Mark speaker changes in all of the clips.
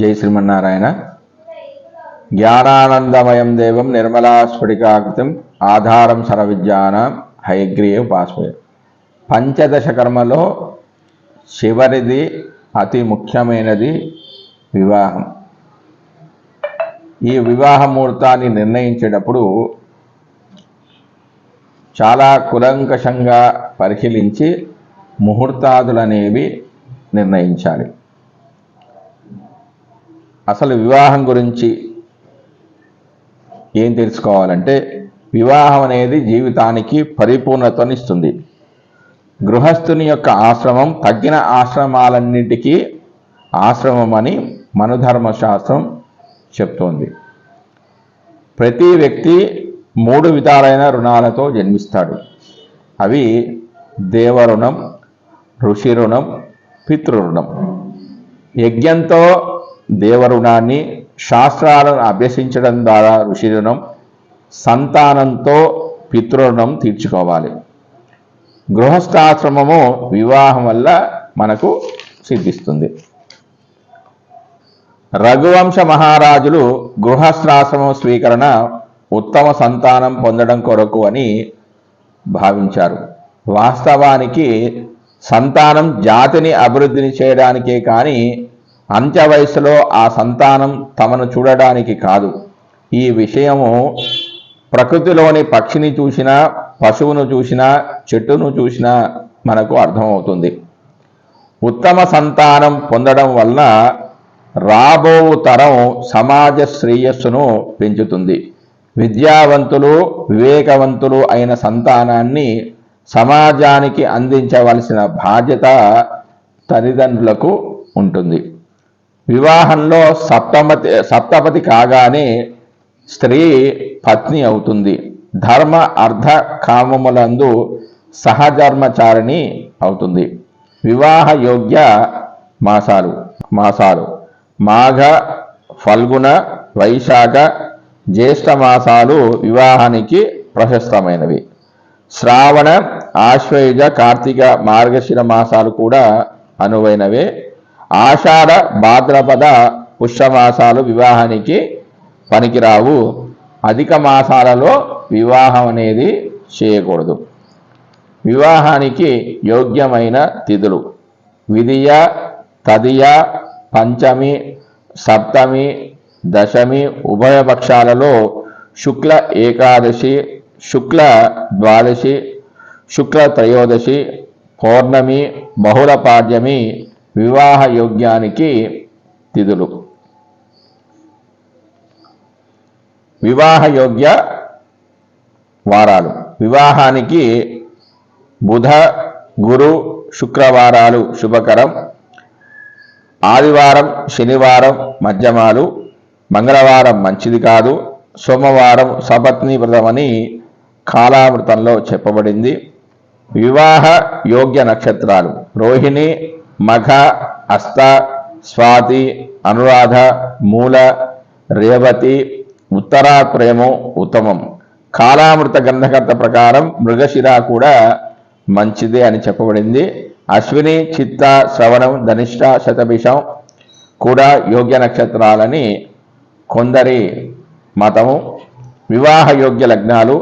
Speaker 1: జై శ్రీమన్నారాయణ. జ్ఞానానందమయం దేవం నిర్మలాస్ఫుటికాకృతిం ఆధారం సర్వవిద్యానాం హయగ్రీయ ఉపాస్మయ పంచదశ కర్మలో చివరిది అతి ముఖ్యమైనది వివాహం. ఈ వివాహ ముహూర్తాన్ని నిర్ణయించేటప్పుడు చాలా కులంకషంగా పరిశీలించి ముహూర్తాదులనేవి నిర్ణయించాలి. అసలు వివాహం గురించి ఏం తెలుసుకోవాలంటే వివాహం అనేది జీవితానికి పరిపూర్ణతనిస్తుంది గృహస్థుని యొక్క ఆశ్రమం తగ్గిన ఆశ్రమాలన్నింటికీ ఆశ్రమం అని మనధర్మశాస్త్రం చెప్తోంది. ప్రతి వ్యక్తి మూడు విధాలైన రుణాలతో జన్మిస్తాడు. అవి దేవరుణం ఋషి రుణం పితృరుణం. యజ్ఞంతో దేవరుణాన్ని శాస్త్రాలను అభ్యసించడం ద్వారా ఋషి రుణం సంతానంతో పితృణం తీర్చుకోవాలి. గృహస్థాశ్రమము వివాహం వల్ల మనకు సిద్ధిస్తుంది. రఘువంశ మహారాజులు గృహస్థాశ్రమ స్వీకరణ ఉత్తమ సంతానం పొందడం కొరకు అని భావించారు. వాస్తవానికి సంతానం జాతిని అభివృద్ధిని చేయడానికే కానీ అంత్య వయసులో ఆ సంతానం తమను చూడడానికి కాదు. ఈ విషయము ప్రకృతిలోని పక్షిని చూసినా పశువును చూసినా చెట్టును చూసినా మనకు అర్థమవుతుంది. ఉత్తమ సంతానం పొందడం వలన రాబో తరం సమాజ శ్రేయస్సును పెంచుతుంది. విద్యావంతులు వివేకవంతులు అయిన సంతానాన్ని సమాజానికి అందించవలసిన బాధ్యత తల్లిదండ్రులకు ఉంటుంది. వివాహంలో సప్తమతి సప్తపతి కాగానే స్త్రీ పత్ని అవుతుంది. ధర్మ అర్ధ కామములందు సహధర్మచారిణి అవుతుంది. వివాహ యోగ్య మాసాలు మాసాలు. మాఘ ఫల్గుణ వైశాఖ జ్యేష్ఠ మాసాలు వివాహానికి ప్రశస్తమైనవి. శ్రావణ ఆశ్వయుజ కార్తీక మార్గశిర మాసాలు కూడా అనువైనవే. ఆషాఢ భాద్రపద పుష్యమాసాలు వివాహానికి పనికిరావు. అధిక మాసాలలో వివాహం అనేది చేయకూడదు. వివాహానికి యోగ్యమైన తిథులు విధియ తదియ పంచమి సప్తమి దశమి ఉభయపక్షాలలో శుక్ల ఏకాదశి శుక్ల ద్వాదశి శుక్ల త్రయోదశి పౌర్ణమి బహుళ పాడ్యమి వివాహ యోగ్యానికి తిథులు. వివాహ యోగ్య వారాలు. వివాహానికి బుధ గురు శుక్రవారాలు శుభకరం. ఆదివారం శనివారం మధ్యమాలు. మంగళవారం మంచిది కాదు. సోమవారం సపత్ని వ్రతమని కాలామృతంలో చెప్పబడింది. వివాహ యోగ్య నక్షత్రాలు. రోహిణి మఘ అస్త స్వాతి అనురాధ మూల రేవతి ఉత్తరాప్రేమం ఉత్తమం. కాలామృత గ్రంథకర్త ప్రకారం మృగశిర కూడా మంచిదే అని చెప్పబడింది. అశ్విని చిత్త శ్రవణం ధనిష్ట శతభిషం కూడా యోగ్య నక్షత్రాలని కొందరి మతము. వివాహ యోగ్య లగ్నాలు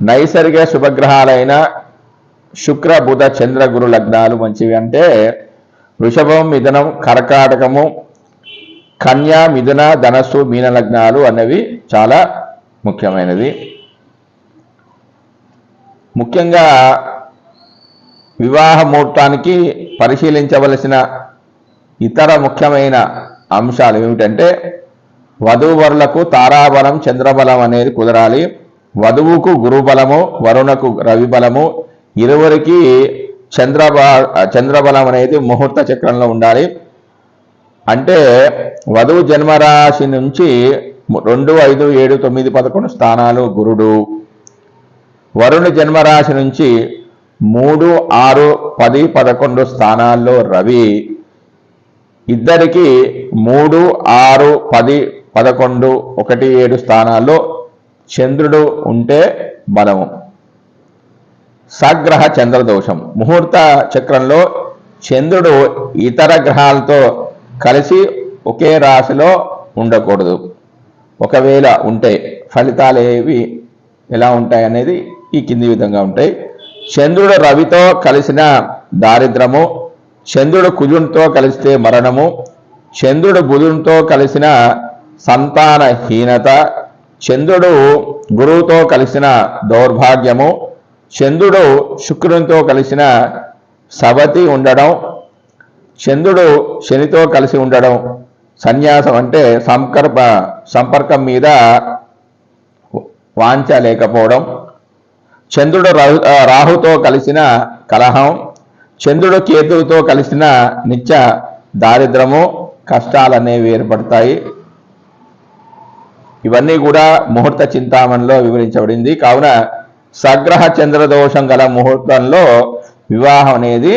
Speaker 1: నైసర్గిక శుభగ్రహాలైన శుక్ర బుధ చంద్ర గురు లగ్నాలు మంచివి అంటే వృషభం మిథునం కర్కాటకము కన్యా మిథున ధనస్సు మీన లగ్నాలు అనేవి చాలా ముఖ్యమైనది ముఖ్యంగా వివాహ ముహూర్తానికి పరిశీలించవలసిన ఇతర ముఖ్యమైన అంశాలు ఏమిటంటే వధూవరులకు తారాబలం చంద్రబలం అనేది కుదరాలి. వధువుకు గురుబలము వరుణకు రవి బలము ఇరువురికి చంద్రబ చంద్రబలం అనేది ముహూర్త చక్రంలో ఉండాలి. అంటే వధువు జన్మరాశి నుంచి రెండు ఐదు ఏడు తొమ్మిది పదకొండు స్థానాలు గురుడు. వరుణు జన్మరాశి నుంచి మూడు ఆరు పది పదకొండు స్థానాల్లో రవి. ఇద్దరికి మూడు ఆరు పది పదకొండు ఒకటి ఏడు స్థానాల్లో చంద్రుడు ఉంటే బలము. సగ్రహ చంద్రదోషం. ముహూర్త చక్రంలో చంద్రుడు ఇతర గ్రహాలతో కలిసి ఒకే రాశిలో ఉండకూడదు. ఒకవేళ ఉంటే ఫలితాలు ఏవి ఎలా ఉంటాయి అనేది ఈ కింది విధంగా ఉంటాయి. చంద్రుడు రవితో కలిసిన దారిద్రము చంద్రుడు కుజునితో కలిస్తే మరణము చంద్రుడు బుధునితో కలిసిన సంతానహీనత చంద్రుడు గురువుతో కలిసిన దౌర్భాగ్యము చంద్రుడు శుక్రునితో కలిసిన సవతి ఉండడం చంద్రుడు శనితో కలిసి ఉండడం సన్యాసం అంటే సంకర్ప సంపర్కం మీద వాంఛ లేకపోవడం. చంద్రుడు రాహు రాహుతో కలిసిన కలహం చంద్రుడు కేతువుతో కలిసిన నిత్య దారిద్రము కష్టాలనేవి ఏర్పడతాయి. ఇవన్నీ కూడా ముహూర్త చింతామణిలో వివరించబడింది. కావున సగ్రహ చంద్రదోషం గల ముహూర్తంలో వివాహం అనేది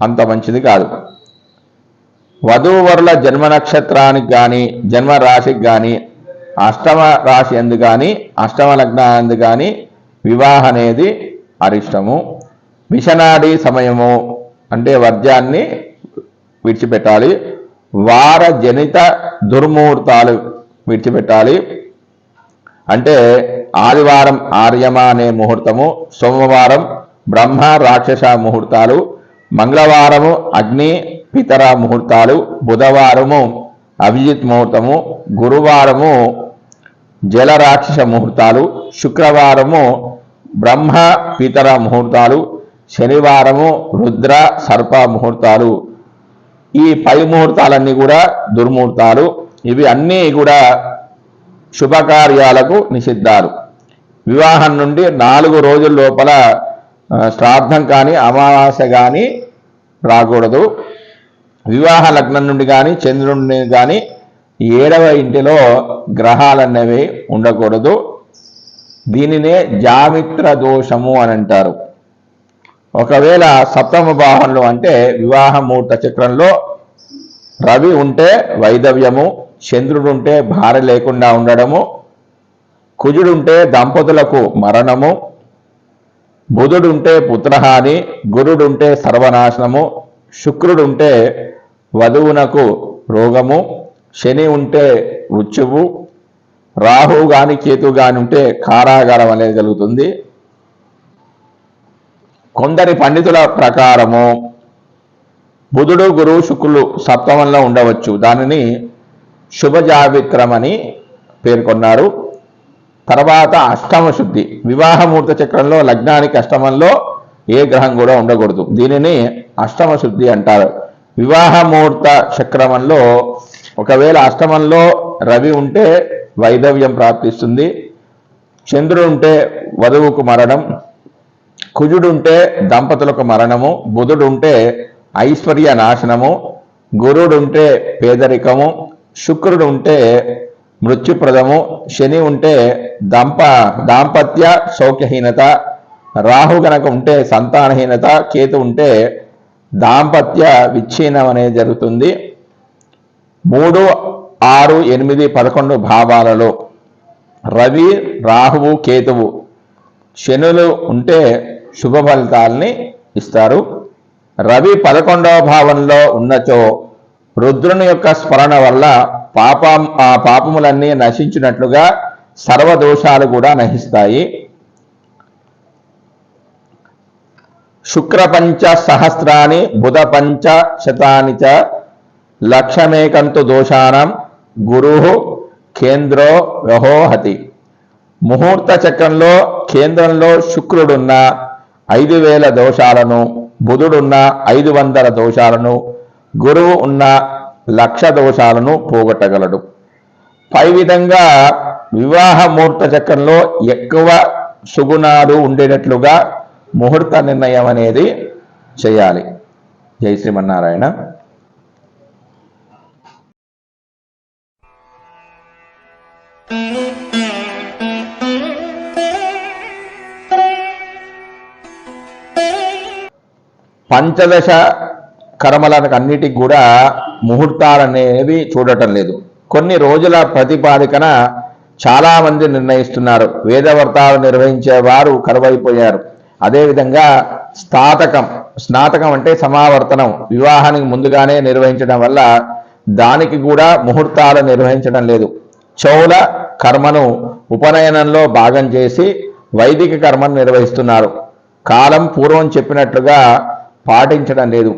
Speaker 1: అంత మంచిది కాదు. వధూవరుల జన్మ నక్షత్రానికి కానీ జన్మ రాశికి కానీ అష్టమ రాశి ఎందు కానీ అష్టమ లగ్నాందు కానీ వివాహం అనేది అరిష్టము. మిషనాడి సమయము అంటే వర్జ్యాన్ని విడిచిపెట్టాలి. వార జనిత దుర్ముహూర్తాలు విడిచిపెట్టాలి. అంటే ఆదివారం ఆర్యమ అనే ముహూర్తము సోమవారం బ్రహ్మ రాక్షస ముహూర్తాలు మంగళవారము అగ్ని పితర ముహూర్తాలు బుధవారము అభిజిత్ ముహూర్తము గురువారము జలరాక్షస ముహూర్తాలు శుక్రవారము బ్రహ్మ పితర ముహూర్తాలు శనివారము రుద్ర సర్ప ముహూర్తాలు. ఈ పై ముహూర్తాలన్నీ కూడా దుర్ముహూర్తాలు. ఇవి అన్నీ కూడా శుభకార్యాలకు నిషిద్ధాలు వివాహం నుండి నాలుగు రోజుల లోపల శ్రాద్ధం కానీ అమావాస్య కానీ రాకూడదు. వివాహ లగ్నం నుండి కానీ చంద్రుడిని కానీ ఏడవ ఇంటిలో గ్రహాలన్నవి ఉండకూడదు. దీనినే జామిత్ర దోషము అని అంటారు. ఒకవేళ సప్తమ భావంలో అంటే వివాహ ముహూర్త చక్రంలో రవి ఉంటే వైదవ్యము చంద్రుడు ఉంటే భార్య లేకుండా ఉండడము కుజుడుంటే దంపతులకు మరణము బుధుడుంటే పుత్రహాని గురుడుంటే సర్వనాశనము శుక్రుడుంటే వధువునకు రోగము శని ఉంటే మృత్యువు రాహు గాని కేతు గాని ఉంటే కారాగారం అనేది కలుగుతుంది. కొందరి పండితుల ప్రకారము బుధుడు గురువు శుక్రులు సప్తమంలో ఉండవచ్చు. దానిని శుభజావిత్రమని పేర్కొన్నారు. తర్వాత అష్టమ శుద్ధి వివాహమూర్త చక్రంలో లగ్నానికి అష్టమంలో ఏ గ్రహం కూడా ఉండకూడదు. దీనిని అష్టమ శుద్ధి అంటారు. వివాహమూర్త చక్రమంలో ఒకవేళ అష్టమంలో రవి ఉంటే వైధవ్యం ప్రాప్తిస్తుంది. చంద్రుడు ఉంటే వధువుకు మరణం. కుజుడుంటే దంపతులకు మరణము. బుధుడు ఉంటే ఐశ్వర్య నాశనము గురుడుంటే పేదరికము. శుక్రుడు ఉంటే మృత్యుప్రదము శని ఉంటే దంప దాంపత్య సౌఖ్యహీనత రాహు గనక ఉంటే సంతానహీనత కేతు ఉంటే దాంపత్య విచ్ఛిన్నం అనేది జరుగుతుంది. మూడు ఆరు ఎనిమిది పదకొండు భావాలలో రవి రాహువు కేతువు శనులు ఉంటే శుభ ఫలితాలని ఇస్తారు. రవి పదకొండవ భావంలో ఉన్నచో రుద్రుని యొక్క స్మరణ వల్ల పాపం ఆ పాపములన్నీ నశించినట్లుగా సర్వదోషాలు కూడా నశిస్తాయి. శుక్రపంచ సహస్రాన్ని సహస్రాని బుధ పంచ శతాని చ లక్షమేకంతు దోషానం గురు కేంద్రో వ్యహోహతి ముహూర్త చక్రంలో కేంద్రంలో శుక్రుడున్న ఐదు వేల దోషాలను బుధుడున్న ఐదు వందల దోషాలను గురువు ఉన్న లక్ష దోషాలను పోగొట్టగలడు. పై విధంగా వివాహ ముహూర్త చక్రంలో ఎక్కువ సుగుణాలు ఉండేటట్లుగా ముహూర్త నిర్ణయం అనేది చేయాలి. జై శ్రీమన్నారాయణ. పంచదశ కర్మలకు అన్నిటికి కూడా ముహూర్తాలు అనేవి చూడటం లేదు. కొన్ని రోజుల ప్రతిపాదికన చాలామంది నిర్ణయిస్తున్నారు. వేదవ్రతాలు నిర్వహించేవారు కరువైపోయారు. అదేవిధంగా స్నాతకం స్నాతకం అంటే సమావర్తనం వివాహానికి ముందుగానే నిర్వహించడం వల్ల దానికి కూడా ముహూర్తాలు నిర్వహించడం లేదు. చౌల కర్మను ఉపనయనంలో భాగం చేసి వైదిక కర్మను నిర్వహిస్తున్నారు. కాలం పూర్వం చెప్పినట్లుగా పాటించడం లేదు.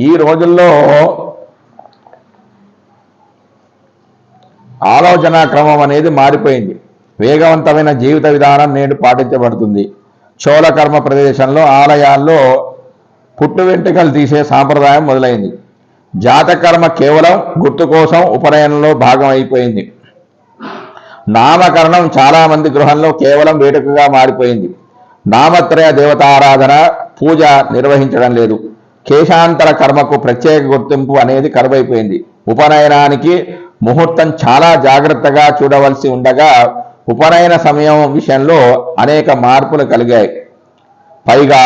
Speaker 1: ఈ రోజుల్లో ఆలోచన క్రమం అనేది మారిపోయింది. వేగవంతమైన జీవిత విధానం నేడు పాటించబడుతుంది. చోళకర్మ ప్రదేశంలో ఆలయాల్లో పుట్టు వెంట్రుకలు తీసే సాంప్రదాయం మొదలైంది. జాతకర్మ కేవలం గుర్తు కోసం ఉపనయనంలో భాగం అయిపోయింది. నామకరణం చాలామంది గృహంలో కేవలం వేడుకగా మారిపోయింది. నామత్రయ దేవతారాధన పూజ నిర్వహించడం లేదు. కేశాంతర కర్మకు ప్రత్యేక గుర్తింపు అనేది కరువైపోయింది. ఉపనయనానికి ముహూర్తం చాలా జాగ్రత్తగా చూడవలసి ఉండగా ఉపనయన సమయం విషయంలో అనేక మార్పులు కలిగాయి. పైగా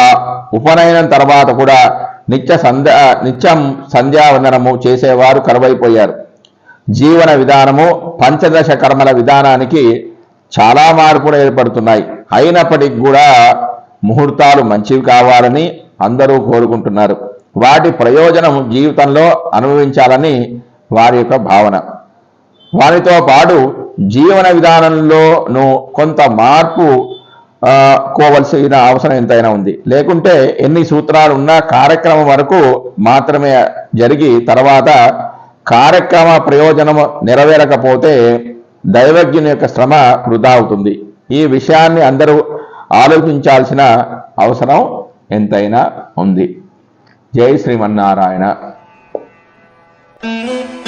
Speaker 1: ఉపనయనం తర్వాత కూడా నిత్య సంధ్య నిత్యం సంధ్యావందనము చేసేవారు కరువైపోయారు. జీవన విధానము పంచదశ కర్మల విధానానికి చాలా మార్పులు ఏర్పడుతున్నాయి. అయినప్పటికీ కూడా ముహూర్తాలు మంచివి కావాలని అందరూ కోరుకుంటున్నారు. వాటి ప్రయోజనం జీవితంలో అనుభవించాలని వారి యొక్క భావన. వారితో పాటు జీవన విధానంలోనూ కొంత మార్పు కోవలసిన అవసరం ఎంతైనా ఉంది. లేకుంటే ఎన్ని సూత్రాలు ఉన్నా కార్యక్రమం వరకు మాత్రమే జరిగి తర్వాత కార్యక్రమ ప్రయోజనం నెరవేరకపోతే దైవజ్ఞుని యొక్క శ్రమ వృధా అవుతుంది. ఈ విషయాన్ని అందరూ ఆలోచించాల్సిన అవసరం ఎంతైనా ఉంది. జై శ్రీమన్నారాయణ
Speaker 2: Thank you.